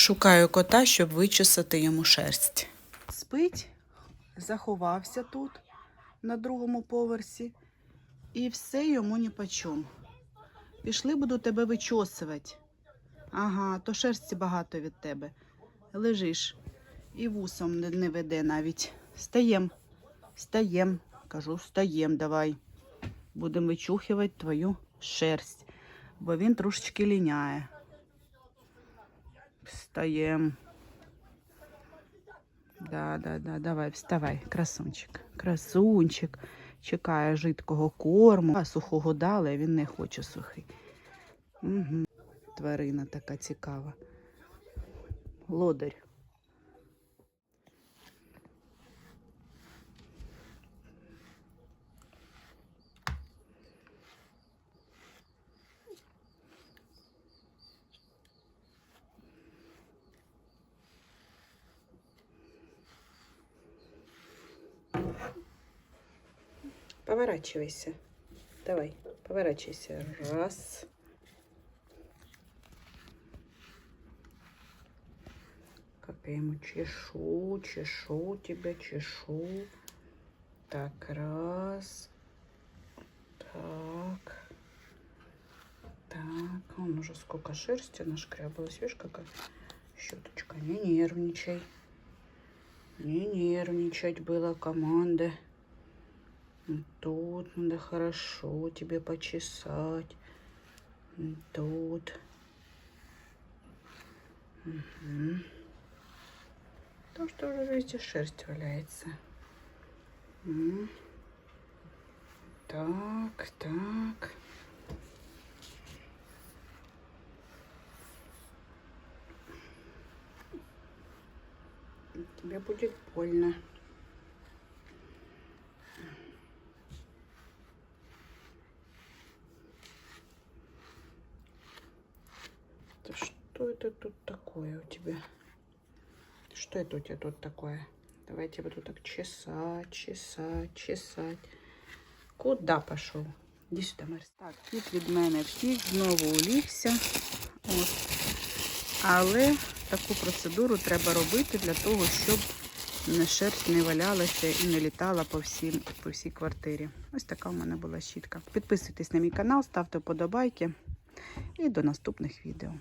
Шукаю кота, щоб вичесати йому шерсть. Спить, заховався тут на другому поверсі, і все йому ніпочом. Пішли, буду тебе вичосувати. Ага, то шерсті багато від тебе. Лежиш і вусом не веде навіть. Стаєм, стаєм. Кажу, стаєм, давай. Будемо вичухувати твою шерсть, бо він трошечки ліняє. Встаєм. Да, да, да, давай, вставай, красунчик. Красунчик. Чекає жидкого корму. А сухого дали, а він не хоче сухий. Угу. Тварина така цікава. Лодар. Поворачивайся. Давай, поворачивайся. Раз. Как я ему чешу, чешу тебя, чешу. Так, раз. Так. Так, он уже сколько шерсти нашкрябалась. Видишь, какая щеточка. Не нервничай. Не нервничать было команда. Тут надо хорошо тебе почесать. Тут. Угу. То, что уже везде шерсть валяется. М. Так, так. Тебе будет больно. Это тут такое у тебя? Что это у тебя тут такое? Давайте я буду так чесать, чесать, чесать. Куда пошел? Іди сюди, Марс. Так, кіт від мене втік, знову улігся. От. Але таку процедуру треба робити для того, щоб шерсть не валялася і не літала по, всім, по всій квартирі. Ось така в мене була щітка. Підписуйтесь на мій канал, ставте вподобайки і до наступних відео.